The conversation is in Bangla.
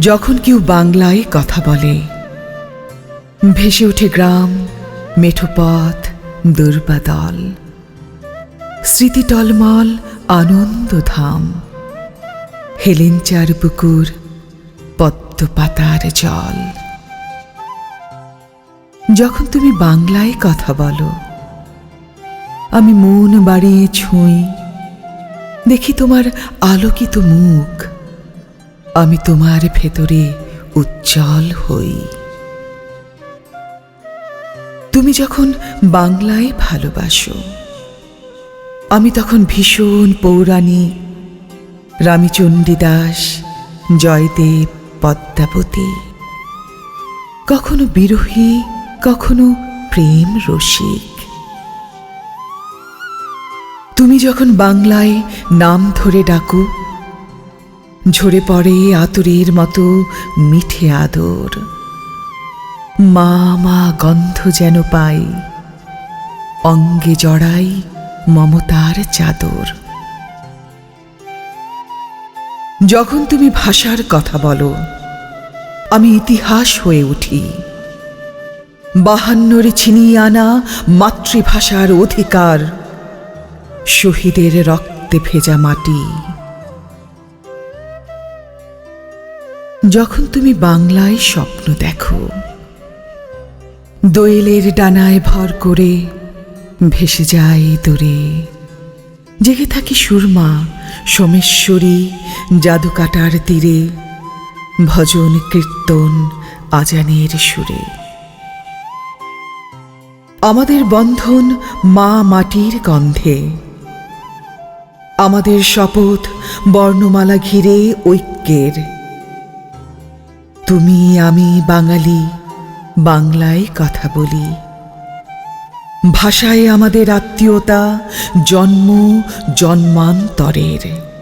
যখন কেউ বাংলায় কথা বলে। ভেসে ওঠে গ্রাম, মেঠো পথ দুর্বাদল স্মৃতি টলমল, আনন্দ ধাম। হেলেঞ্চার পুকুর, পদ্ম পাতার জল। যখন তুমি বাংলায় কথা বলো, আমি মন বাড়িয়ে ছুঁই। দেখি তোমার আলোকিত মুখ। আমি তোমার ভেতরে উজ্জ্বল হই। তুমি যখন বাংলায় ভালোবাসো, আমি তখন ভীষণ পৌরাণিক রামীচণ্ডী দাস, জয়দেব পদ্মাবতী। কখনো বিরোহী, কখনো প্রেম রসিক। তুমি যখন বাংলায় নাম ধরে ডাকো ঝরে পড়ে আতুরের মতো মিঠে আদর। মা মা, গন্ধ যেন পাই, অঙ্গে জড়াই মমতার চাদর। যখন তুমি ভাষার কথা বলো, আমি ইতিহাস হয়ে উঠি। বাহান্নরে ছিনিয়ে আনা মাতৃভাষার অধিকার, শহীদের রক্তে ভেজা মাটি। যখন তুমি বাংলায় স্বপ্ন দেখো, দোয়েলের ডানায় ভর করে ভেসে যায় দূরে। জেগে থাকি সুরমা, সোমেশ্বরী, জাদুকাটার তীরে, ভজন কীর্তন আজানের সুরে। আমাদের বন্ধন মা মাটির গন্ধে। আমাদের শপথ বর্ণমালা ঘিরে ঐক্যের। তুমি আমি বাঙালি বাংলায় কথা বলি। ভাষায় আমাদের আত্মীয়তা জন্ম জন্মান্তরের।